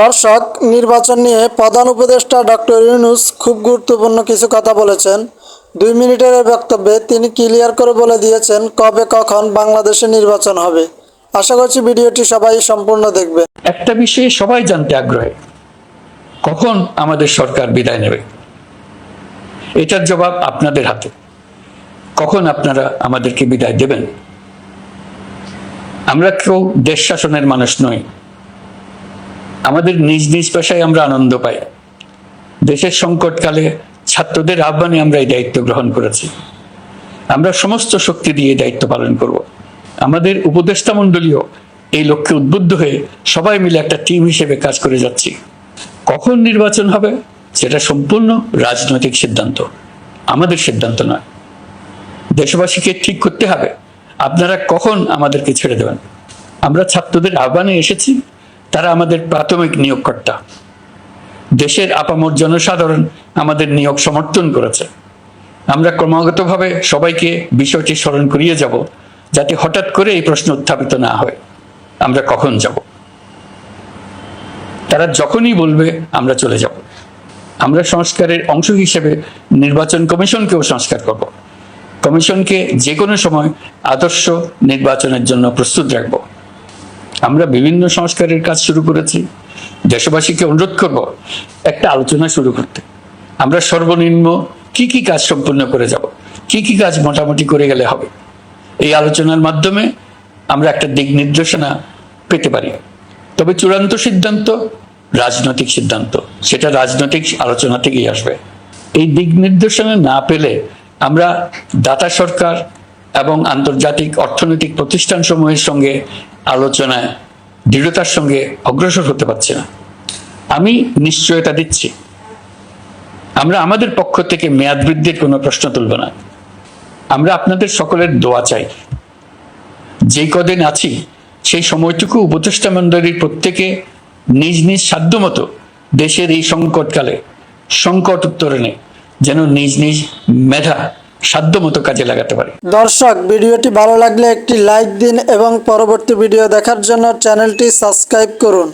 দর্শক, নির্বাচন নিয়ে প্রধান উপদেষ্টা ডক্টর ইউনুস খুব গুরুত্বপূর্ণ কিছু কথা বলেছেন। দুই মিনিটের এই বক্তব্যে তিনি ক্লিয়ার করে বলে দিয়েছেন কবে কখন বাংলাদেশে নির্বাচন হবে। আশা করছি ভিডিওটি সবাই সম্পূর্ণ দেখবে একটা বিষয়ে সবাই জানতে আগ্রহী। কখন আমাদের সরকার বিদায় নেবে? এটার জবাব আপনাদের হাতে। কখন আপনারা আমাদেরকে বিদায় দেবেন? আমরা কেউ দেশ শাসনের মানুষ নই। আমাদের নিজ নিজ পেশায় আমরা আনন্দ পাই। দেশের সংকটকালে ছাত্রদের আহ্বানে আমরা এই দায়িত্ব গ্রহণ করেছি। আমরা সমস্ত শক্তি দিয়ে দায়িত্ব পালন করব। আমাদের উপদেষ্টা মণ্ডলীয় এই লক্ষ্যে উদ্বুদ্ধ হয়ে সবাই মিলে একটা টিম হিসেবে কাজ করে যাচ্ছি। কখন নির্বাচন হবে সেটা সম্পূর্ণ রাজনৈতিক সিদ্ধান্ত। আমাদের সিদ্ধান্ত নয়। দেশবাসীকে ঠিক করতে হবে। আপনারা কখন আমাদেরকে ছেড়ে দেবেন? আমরা ছাত্রদের আহ্বানে এসেছি। তারা আমাদের প্রাথমিক নিয়োগকর্তা। দেশের আপামর জনসাধারণ আমাদের নিয়োগ সমর্থন করেছে। আমরা ক্রমাগতভাবে সবাইকে বিষয়টি স্মরণ করিয়ে যাব, যাতে হঠাৎ করে এই প্রশ্ন উত্থাপিত না হয়। আমরা কখন যাব? তারা যখনই বলবে, আমরা চলে যাব। আমরা সংস্কারের অংশ হিসেবে নির্বাচন কমিশনকেও সংস্কার করব। কমিশনকে যে কোনো সময় আদর্শ নির্বাচনের জন্য প্রস্তুত রাখব। আমরা বিভিন্ন সংস্কারের কাজ শুরু করেছি। দেশবাসীকে অনুরোধ করব, একটা আলোচনা শুরু করতে। আমরা সর্বনিম্ন কি কি কাজ সম্পূর্ণ করে যাব? কি কি কাজ মোটামুটি করে গেলে হবে? এই আলোচনার মাধ্যমে আমরা একটা দিক নির্দেশনা পেতে পারি। তবে চূড়ান্ত সিদ্ধান্ত রাজনৈতিক সিদ্ধান্ত। সেটা রাজনৈতিক আলোচনা থেকেই আসবে। এই দিক নির্দেশনা না পেলে আমরা দাতা সরকার এবং আন্তর্জাতিক অর্থনৈতিক প্রতিষ্ঠানসমূহের সঙ্গে আলোচনায় দৃঢ়তার সঙ্গে অগ্রসর হতে পারছে না। আমি নিশ্চয়তা দিচ্ছি। আমরা আমাদের পক্ষ থেকে মেয়াদ বৃদ্ধির কোনো প্রশ্ন তুলব না। আমরা আপনাদের সকলের দোয়া চাই। যেই কদিন আছি, সেই সময়টুকু উপদেষ্টা মণ্ডলীর প্রত্যেকে নিজ নিজ সাধ্যমতো দেশের এই সংকটকালে, সংকট উত্তরণে যেন নিজ নিজ মেধা সাধ্যমতো কাজে লাগাতে পারি। দর্শক, ভিডিওটি ভালো লাগলে একটি লাইক দিন এবং পরবর্তী ভিডিও দেখার জন্য চ্যানেলটি সাবস্ক্রাইব করুন।